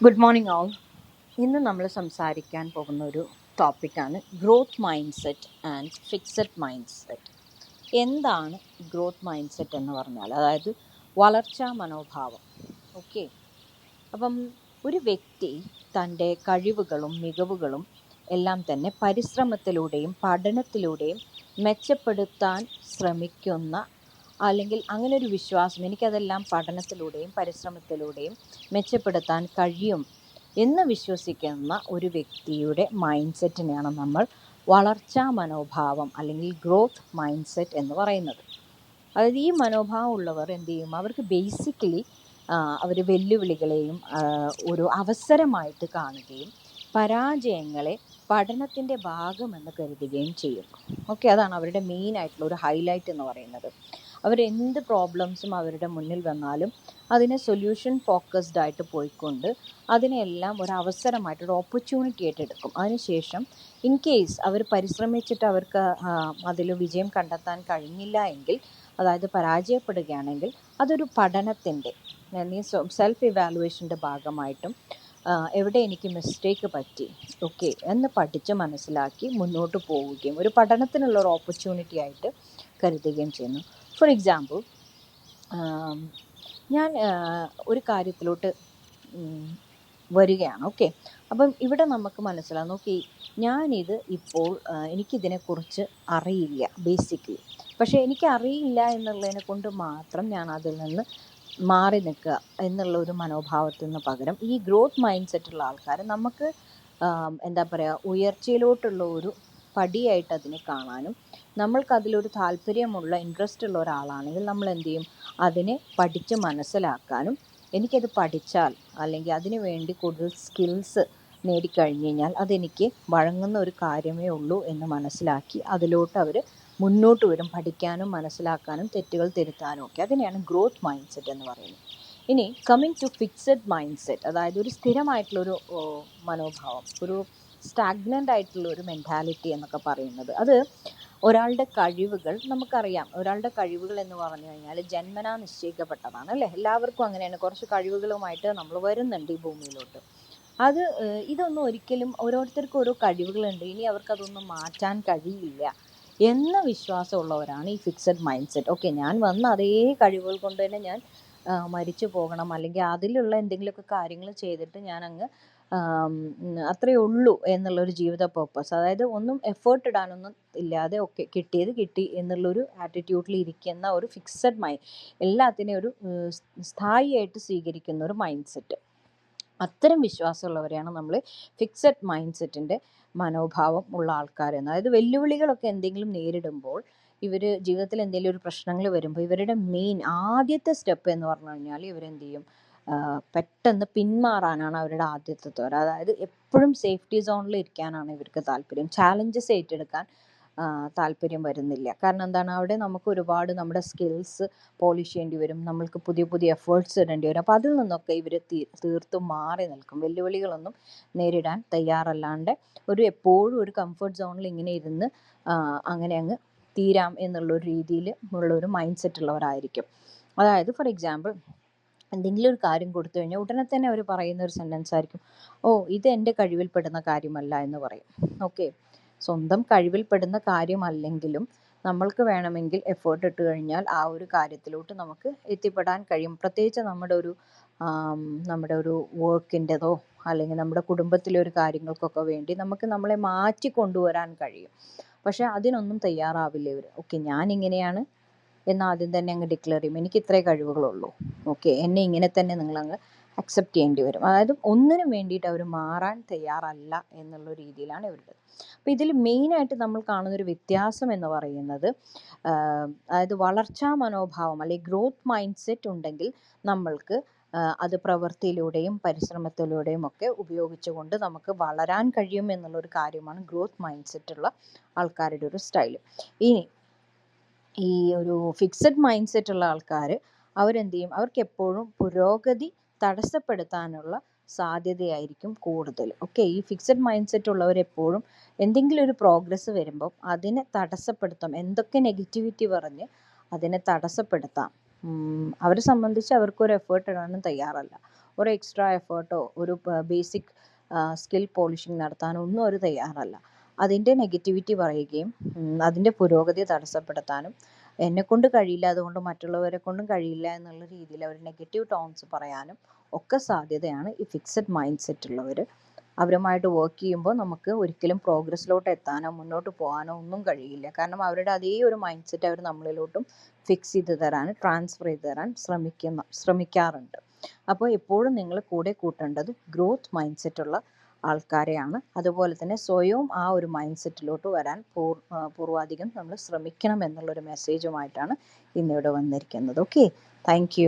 Good morning all ഇന്ന് നമ്മൾ സംസാരിക്കാൻ പോകുന്ന ഒരു ടോപ്പിക്കാണ് growth mindset and fixed mindset എന്താണ് ഗ്രോത്ത് മൈൻഡ് സെറ്റ് എന്ന് പറഞ്ഞാൽ? അതായത് വളർച്ചാ മനോഭാവം. ഓക്കെ അപ്പം ഒരു വ്യക്തി തന്റെ കഴിവുകളും മികവുകളും എല്ലാം തന്നെ പരിശ്രമത്തിലൂടെയും പഠനത്തിലൂടെയും മെച്ചപ്പെടുത്താൻ ശ്രമിക്കുന്ന അല്ലെങ്കിൽ അങ്ങനെ ഒരു വിശ്വാസം എനിക്കതെല്ലാം പഠനത്തിലൂടെയും പരിശ്രമത്തിലൂടെയും മെച്ചപ്പെടുത്താൻ കഴിയും എന്ന് വിശ്വസിക്കുന്ന ഒരു വ്യക്തിയുടെ മൈൻഡ് സെറ്റിനെയാണ് നമ്മൾ വളർച്ചാ മനോഭാവം അല്ലെങ്കിൽ ഗ്രോത്ത് മൈൻഡ് സെറ്റ് എന്ന് പറയുന്നത്. അതായത് ഈ മനോഭാവം ഉള്ളവർ എന്ത് ചെയ്യും? അവർക്ക് ബേസിക്കലി അവർ വെല്ലുവിളികളെയും ഒരു അവസരമായിട്ട് കാണുകയും പരാജയങ്ങളെ പഠനത്തിന്റെ ഭാഗമെന്ന് കരുതുകയും ചെയ്യും ഓക്കെ അതാണ് അവരുടെ മെയിൻ ആയിട്ടുള്ള ഒരു ഹൈലൈറ്റ് എന്ന് പറയുന്നത്. അവരെന്ത് പ്രോബ്ലംസും അവരുടെ മുന്നിൽ വന്നാലും അതിനെ സൊല്യൂഷൻ ഫോക്കസ്ഡ് ആയിട്ട് പോയിക്കൊണ്ട് അതിനെല്ലാം ഒരു അവസരമായിട്ട് ഒരു ഓപ്പർച്യൂണിറ്റി ആയിട്ട് എടുക്കും. അതിനുശേഷം ഇൻ കേസ് അവർ പരിശ്രമിച്ചിട്ട് അവർക്ക് അതിൽ വിജയം കണ്ടെത്താൻ കഴിഞ്ഞില്ല എങ്കിൽ അതായത് പരാജയപ്പെടുകയാണെങ്കിൽ അതൊരു പഠനത്തിന്റെ സെൽഫ് ഇവാലുവേഷന്റെ ഭാഗമായിട്ടും എവിടെ എനിക്ക് മിസ്റ്റേക്ക് പറ്റി ഓക്കെ എന്ന് പഠിച്ച് മനസ്സിലാക്കി മുന്നോട്ട് പോവുകയും ഒരു പഠനത്തിനുള്ള ഒരു ഓപ്പർച്യൂണിറ്റി ആയിട്ട് കരുതുകയും ചെയ്യുന്നു. ഫോർ എക്സാമ്പിൾ ഞാൻ ഒരു കാര്യത്തിലോട്ട് വരികയാണ്. ഓക്കെ അപ്പം ഇവിടെ നമുക്ക് മനസ്സിലാകും. നോക്കി ഞാനിത് ഇപ്പോൾ എനിക്കിതിനെക്കുറിച്ച് അറിയില്ല ബേസിക്കലി പക്ഷേ എനിക്ക് അറിയില്ല എന്നുള്ളതിനെ കൊണ്ട് മാത്രം ഞാൻ അതിൽ നിന്ന് മാറി നിൽക്കുക എന്നുള്ള ഒരു മനോഭാവത്തിൽ നിന്ന് പകരം ഈ ഗ്രോത്ത് മൈൻഡ് സെറ്റുള്ള ആൾക്കാർ നമുക്ക് എന്താ പറയുക ഉയർച്ചയിലോട്ടുള്ള ഒരു പടിയായിട്ട് അതിനെ കാണാനും നമ്മൾക്കതിലൊരു താല്പര്യമുള്ള ഇൻട്രസ്റ്റ് ഉള്ള ഒരാളാണെങ്കിൽ നമ്മൾ എന്ത് ചെയ്യും അതിനെ പഠിച്ച് മനസ്സിലാക്കാനും എനിക്കത് പഠിച്ചാൽ അല്ലെങ്കിൽ അതിനു വേണ്ടി കൂടുതൽ സ്കിൽസ് നേടിക്കഴിഞ്ഞ് കഴിഞ്ഞാൽ അതെനിക്ക് വഴങ്ങുന്ന ഒരു കാര്യമേ ഉള്ളൂ എന്ന് മനസ്സിലാക്കി അതിലോട്ട് അവർ മുന്നോട്ട് വരും. പഠിക്കാനും മനസ്സിലാക്കാനും തെറ്റുകൾ തിരുത്താനും ഒക്കെ. അതിനെയാണ് ഗ്രോത്ത് മൈൻഡ് സെറ്റ് എന്ന് പറയുന്നത്. ഇനി coming to fixed mindset അതായത് ഒരു സ്ഥിരമായിട്ടുള്ളൊരു മനോഭാവം. ഒരു സ്റ്റാഗ്നന്റ് ആയിട്ടുള്ള ഒരു മെന്റാലിറ്റി എന്നൊക്കെ പറയുന്നത്. അത് ഒരാളുടെ കഴിവുകൾ നമുക്കറിയാം. ഒരാളുടെ കഴിവുകൾ എന്ന് പറഞ്ഞു കഴിഞ്ഞാൽ ജന്മനാ നിശ്ചയിക്കപ്പെട്ടതാണ് അല്ലേ? എല്ലാവർക്കും അങ്ങനെയാണ്. കുറച്ച് കഴിവുകളുമായിട്ട് നമ്മൾ വരുന്നുണ്ട് ഈ ഭൂമിയിലോട്ട്. അത് ഇതൊന്നും ഒരിക്കലും ഓരോരുത്തർക്കും ഓരോ കഴിവുകളുണ്ട്. ഇനി അവർക്കതൊന്നും മാറ്റാൻ കഴിയില്ല എന്ന വിശ്വാസമുള്ളവരാണ് ഈ ഫിക്സഡ് മൈൻഡ് സെറ്റ് ഓക്കെ ഞാൻ വന്ന അതേ കഴിവുകൾ കൊണ്ട് തന്നെ ഞാൻ മരിച്ചു പോകണം. അല്ലെങ്കിൽ അതിലുള്ള എന്തെങ്കിലുമൊക്കെ കാര്യങ്ങൾ ചെയ്തിട്ട് ഞാൻ അങ്ങ് അത്രയേ ഉള്ളൂ എന്നുള്ളൊരു ജീവിത പർപ്പസ് അതായത് ഒന്നും എഫേർട്ട് ഇടാനൊന്നും ഇല്ലാതെ ഒക്കെ കിട്ടിയത് കിട്ടി എന്നുള്ളൊരു ആറ്റിറ്റ്യൂഡിൽ ഇരിക്കുന്ന ഒരു ഫിക്സഡ് മൈൻഡ് എല്ലാത്തിനെയും ഒരു സ്ഥായിയായിട്ട് സ്വീകരിക്കുന്ന ഒരു മൈൻഡ് സെറ്റ് അത്തരം വിശ്വാസമുള്ളവരെയാണ് നമ്മൾ ഫിക്സഡ് മൈൻഡ് സെറ്റിന്റെ മനോഭാവം ഉള്ള ആൾക്കാരെന്ന് അതായത് വെല്ലുവിളികളൊക്കെ എന്തെങ്കിലും നേരിടുമ്പോൾ ഇവർ ജീവിതത്തിൽ എന്തെങ്കിലും ഒരു പ്രശ്നങ്ങൾ വരുമ്പോൾ ഇവരുടെ മെയിൻ ആദ്യത്തെ സ്റ്റെപ്പ് എന്ന് പറഞ്ഞു കഴിഞ്ഞാൽ ഇവരെന്ത് ചെയ്യും? പെട്ടെന്ന് പിന്മാറാനാണ് അവരുടെ ആദ്യത്തെ ത്വര. അതായത് എപ്പോഴും സേഫ്റ്റി സോണിൽ ഇരിക്കാനാണ് ഇവർക്ക് താല്പര്യം. ചാലഞ്ചസ് ഏറ്റെടുക്കാൻ താല്പര്യം വരുന്നില്ല. കാരണം എന്താണ്? അവിടെ നമുക്ക് ഒരുപാട് നമ്മുടെ സ്കിൽസ് പോളിഷ് ചെയ്യേണ്ടി വരും. നമ്മൾക്ക് പുതിയ പുതിയ എഫേർട്സ് ഇടേണ്ടി വരും. അപ്പോൾ അതിൽ നിന്നൊക്കെ ഇവർ തീർത്തും മാറി നിൽക്കും. വെല്ലുവിളികളൊന്നും നേരിടാൻ തയ്യാറല്ലാണ്ട് ഒരു എപ്പോഴും ഒരു കംഫർട്ട് സോണിൽ ഇങ്ങനെ ഇരുന്ന് അങ്ങനെ അങ്ങ് തീരാം എന്നുള്ള ഒരു രീതിയിൽ ഉള്ള ഒരു മൈൻഡ് സെറ്റ് ഉള്ളവരായിരിക്കും. അതായത് ഫോർ എക്സാമ്പിൾ എന്തെങ്കിലും ഒരു കാര്യം കൊടുത്തു കഴിഞ്ഞാൽ ഉടനെ തന്നെ അവർ പറയുന്ന ഒരു സെന്റൻസ് ആയിരിക്കും. ഓ ഇത് എന്റെ കഴിവിൽപ്പെടുന്ന കാര്യമല്ല എന്ന് പറയും. ഓക്കെ സ്വന്തം കഴിവിൽപ്പെടുന്ന കാര്യമല്ലെങ്കിലും നമ്മൾക്ക് വേണമെങ്കിൽ എഫേർട്ട് ഇട്ട് കഴിഞ്ഞാൽ ആ ഒരു കാര്യത്തിലോട്ട് നമുക്ക് എത്തിപ്പെടാൻ കഴിയും. പ്രത്യേകിച്ച് നമ്മുടെ ഒരു നമ്മുടെ ഒരു വർക്കിന്റെതോ അല്ലെങ്കിൽ നമ്മുടെ കുടുംബത്തിലെ ഒരു കാര്യങ്ങൾക്കൊക്കെ വേണ്ടി നമുക്ക് നമ്മളെ മാറ്റി കൊണ്ടുവരാൻ കഴിയും. പക്ഷെ അതിനൊന്നും തയ്യാറാവില്ല ഇവർ ഓക്കെ ഞാൻ ഇങ്ങനെയാണ് എന്ന് ആദ്യം തന്നെ അങ്ങ് ഡിക്ലെയർ ചെയ്യും. എനിക്ക് ഇത്രേ കഴിവുകളുള്ളൂ. ഓക്കെ എന്നെ ഇങ്ങനെ തന്നെ നിങ്ങളങ്ങ് അക്സെപ്റ്റ് ചെയ്യേണ്ടി വരും. അതായത് ഒന്നിനും വേണ്ടിയിട്ട് അവർ മാറാൻ തയ്യാറല്ല എന്നുള്ള രീതിയിലാണ് ഇവരുടെ അപ്പോൾ ഇതിൽ മെയിനായിട്ട് നമ്മൾ കാണുന്ന ഒരു വ്യത്യാസം എന്ന് പറയുന്നത് അതായത് വളർച്ചാ മനോഭാവം അല്ലെങ്കിൽ ഗ്രോത്ത് മൈൻഡ് സെറ്റ് ഉണ്ടെങ്കിൽ നമ്മൾക്ക് അത് പ്രവൃത്തിയിലൂടെയും പരിശ്രമത്തിലൂടെയും ഒക്കെ ഉപയോഗിച്ചുകൊണ്ട് നമുക്ക് വളരാൻ കഴിയും എന്നുള്ളൊരു കാര്യമാണ് ഗ്രോത്ത് മൈൻഡ് സെറ്റ് ഉള്ള ആൾക്കാരുടെ ഒരു സ്റ്റൈൽ ഇനി ഈ ഒരു ഫിക്സഡ് മൈൻഡ് സെറ്റ് ഉള്ള ആൾക്കാർ അവരെന്ത് ചെയ്യും അവർക്ക് എപ്പോഴും പുരോഗതി തടസ്സപ്പെടുത്താനുള്ള സാധ്യതയായിരിക്കും കൂടുതൽ. ഓക്കെ ഈ ഫിക്സഡ് മൈൻഡ് സെറ്റ് ഉള്ളവരെപ്പോഴും എന്തെങ്കിലും ഒരു പ്രോഗ്രസ് വരുമ്പം അതിനെ തടസ്സപ്പെടുത്താം. എന്തൊക്കെ നെഗറ്റിവിറ്റി പറഞ്ഞ് അതിനെ തടസ്സപ്പെടുത്താം. അവരെ സംബന്ധിച്ച് അവർക്കൊരു എഫേർട്ട് ഇടാനും തയ്യാറല്ല. ഒരു എക്സ്ട്രാ എഫേർട്ടോ ഒരു ബേസിക് സ്കിൽ പോളിഷിംഗ് നടത്താനോ ഒന്നും അവർ തയ്യാറല്ല. അതിന്റെ നെഗറ്റിവിറ്റി പറയുകയും അതിന്റെ പുരോഗതി തടസ്സപ്പെടുത്താനും എന്നെക്കൊണ്ട് കഴിയില്ല അതുകൊണ്ട് മറ്റുള്ളവരെ കൊണ്ടും കഴിയില്ല എന്നുള്ള രീതിയിൽ അവർ നെഗറ്റീവ് ടോൺസ് പറയാനും ഒക്കെ സാധ്യതയാണ് ഈ ഫിക്സഡ് മൈൻഡ് സെറ്റ് ഉള്ളവർ. അവരുമായിട്ട് വർക്ക് ചെയ്യുമ്പോൾ നമുക്ക് ഒരിക്കലും പ്രോഗ്രസ്സിലോട്ട് എത്താനോ മുന്നോട്ട് പോകാനോ ഒന്നും കഴിയില്ല. കാരണം അവരുടെ അതേ ഒരു മൈൻഡ് സെറ്റ് അവർ നമ്മളിലോട്ടും ഫിക്സ് ചെയ്ത് തരാൻ ട്രാൻസ്ഫർ ചെയ്ത് തരാൻ ശ്രമിക്കുന്ന ശ്രമിക്കാറുണ്ട്. അപ്പോൾ എപ്പോഴും നിങ്ങൾ കൂടെ കൂട്ടേണ്ടത് ഗ്രോത്ത് മൈൻഡ് സെറ്റ് ഉള്ള ആൾക്കാരെയാണ്. അതുപോലെ തന്നെ സ്വയവും ആ ഒരു മൈൻഡ് സെറ്റിലോട്ട് വരാൻ പൂർ പൂർവാധികം നമ്മൾ ശ്രമിക്കണം എന്നുള്ളൊരു മെസ്സേജുമായിട്ടാണ് ഇന്നിവിടെ വന്നിരിക്കുന്നത്. Okay thank